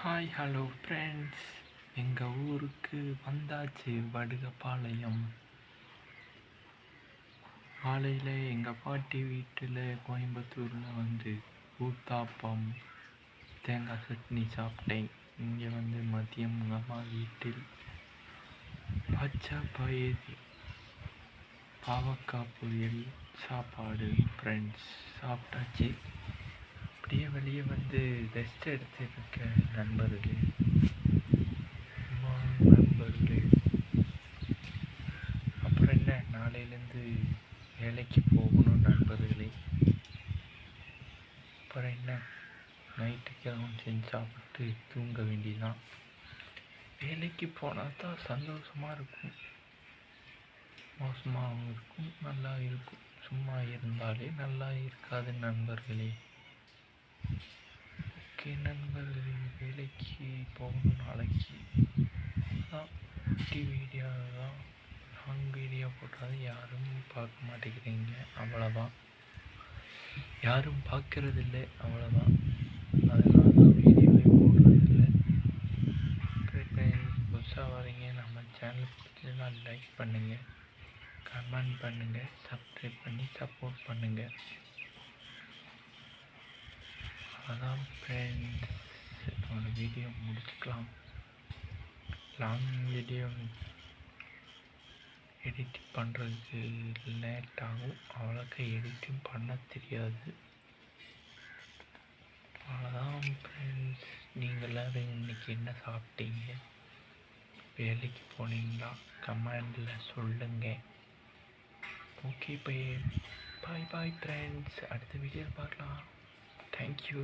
Hi hello friends எங்கள் ஊருக்கு வந்தாச்சு வடுகப்பாளையம் காலையில் எங்கள் பாட்டி வீட்டில் கோயம்புத்தூரில் வந்து ஊத்தாப்பம் தேங்காய் சட்னி சாப்பிட்டேன். இங்கே வந்து மதியம் எங்கள் அம்மா வீட்டில் பச்சை பயிர் பாவக்காய் பொரியல் சாப்பாடு ஃப்ரெண்ட்ஸ் சாப்பிட்டாச்சு. அப்படியே வெளியே வந்து ரெஸ்ட் எடுத்துருக்க நண்பர்களே. நண்பர்களே. அப்புறம் என்ன? நாளையிலேருந்து வேலைக்கு போகணும் நண்பர்களே. அப்புறம் என்ன? நைட்டுக்கு எல்லாம் செஞ்சு சாப்பிட்டு தூங்க வேண்டியதான் வேலைக்கு போனால் தான் சந்தோஷமாக இருக்கும். மோசமாகவும் இருக்கும். நல்லா இருக்கும். சும்மா இருந்தாலே நல்லா இருக்காது நண்பர்களே. ஓகே நண்பர்களே வேலைக்கு போகணும் நாளைக்கு. தான் குட்டி வீடியோ தான். லாங் வீடியோ போட்டால் யாரும் பார்க்க மாட்டேங்கிறீங்க. அவ்வளோதான் யாரும் பார்க்கறதில்ல அவ்வளோதான் அதனால தான் வீடியோவே போடுறதில்ல. புதுசாக வரீங்க நம்ம சேனல் பிடிச்சதுன்னா லைக் பண்ணுங்கள் கமெண்ட் பண்ணுங்கள் சப்ஸ்கிரைப் பண்ணி சப்போர்ட் பண்ணுங்கள் அதான் ஃப்ரெண்ட்ஸ் ஒரு வீடியோ முடிச்சுக்கலாம். லாங் வீடியோ எடிட் பண்ணுறதுக்கு லேட் ஆகும். அவ்வளோக்கா எடிட்டிங் பண்ண தெரியாது. அவ்வளோதான் ஃப்ரெண்ட்ஸ் நீங்கள் எல்லோரும் இன்றைக்கி என்ன சாப்பிட்டீங்க? வேலைக்கு போனீங்களா? கமெண்டில் சொல்லுங்கள் okay bye bye bye friends அடுத்த வீடியோவில் பார்க்கலாம். தேங்க்யூ